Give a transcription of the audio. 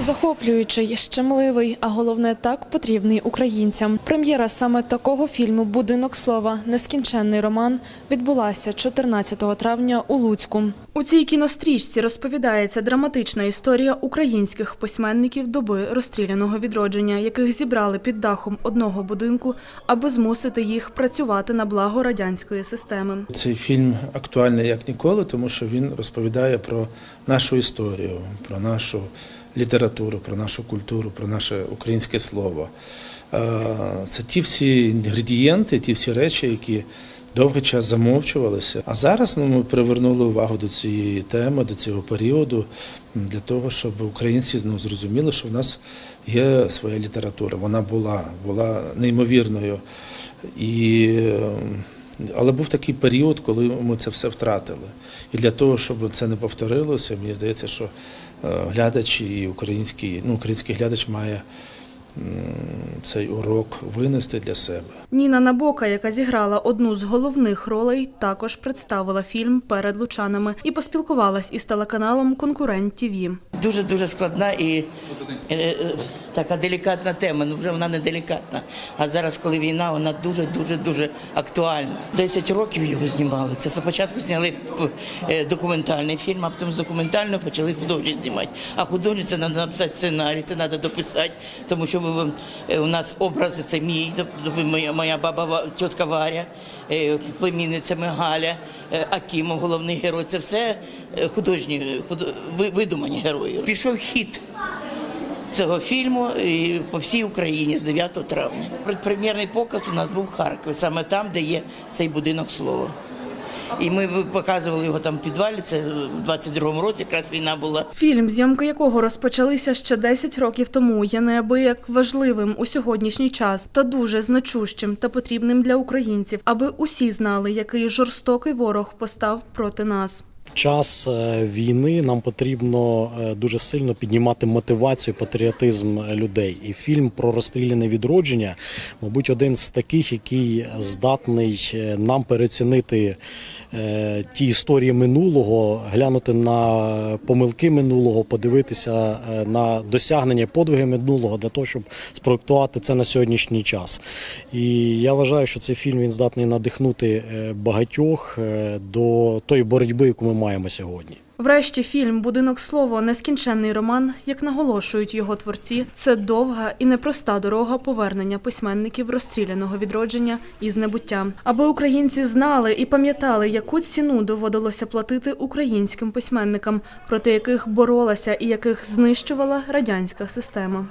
Захоплюючий, щемливий, а головне так потрібний українцям. Прем'єра саме такого фільму Будинок слова нескінченний роман відбулася 14 травня у Луцьку. У цій кінострічці розповідається драматична історія українських письменників доби розстріляного відродження, яких зібрали під дахом одного будинку, аби змусити їх працювати на благо радянської системи. Цей фільм актуальний як ніколи, тому що він розповідає про нашу історію, про нашу літературу, про нашу культуру, про наше українське слово. Е, Це ті всі інгредієнти, ті всі речі, які довгий час замовчувалися. А зараз ну, ми привернули увагу до цієї теми, до цього періоду, для того, щоб українці ну, зрозуміли, що в нас є своя література. Вона була, була неймовірною. І е, але був такий період, коли ми це все втратили. І для того, щоб це не повторилося, мені здається, що е, глядач і український, ну, український глядач має цей урок винести для себе. Ніна Набока, яка зіграла одну з головних ролей, також представила фільм перед лучанами і поспілкувалась із телеканалом Конкурент ТІВІ. Дуже дуже складна і е, е, така делікатна тема. Ну вже вона не делікатна. А зараз, коли війна, вона дуже дуже дуже актуальна. Десять років його знімали. Це спочатку зняли е, документальний фільм, а потім з документального почали художній знімати. А художній це треба написати сценарій, це треба дописати, тому що е, у нас образи це мій, моя, моя баба тітка Варя, е, племінниця Галя, е, Акімов, головний герой. Це все художні, худо- ви- видумані герої. Пішов хід цього фільму по всій Україні з 9 травня. Предпрем'єрний показ у нас був в Харкові, саме там, де є цей будинок слова. І ми показували його там в підвалі. Це в 22-му році, якраз війна була. Фільм, зйомки якого розпочалися ще 10 років тому, є неабияк важливим у сьогоднішній час та дуже значущим та потрібним для українців, аби усі знали, який жорстокий ворог постав проти нас. Час е, війни нам потрібно е, дуже сильно піднімати мотивацію, патріотизм людей. І фільм про розстріляне відродження, мабуть, один з таких, який здатний е, нам переоцінити ті історії минулого, глянути на помилки минулого, подивитися на досягнення подвиги минулого для того, щоб спроектувати це на сьогоднішній час. І я вважаю, що цей фільм він здатний надихнути багатьох до тої боротьби, яку ми маємо сьогодні. Врешті фільм Будинок слово нескінченний роман, як наголошують його творці, це довга і непроста дорога повернення письменників розстріляного відродження із небуття, аби українці знали і пам'ятали, яку ціну доводилося платити українським письменникам, проти яких боролася і яких знищувала радянська система.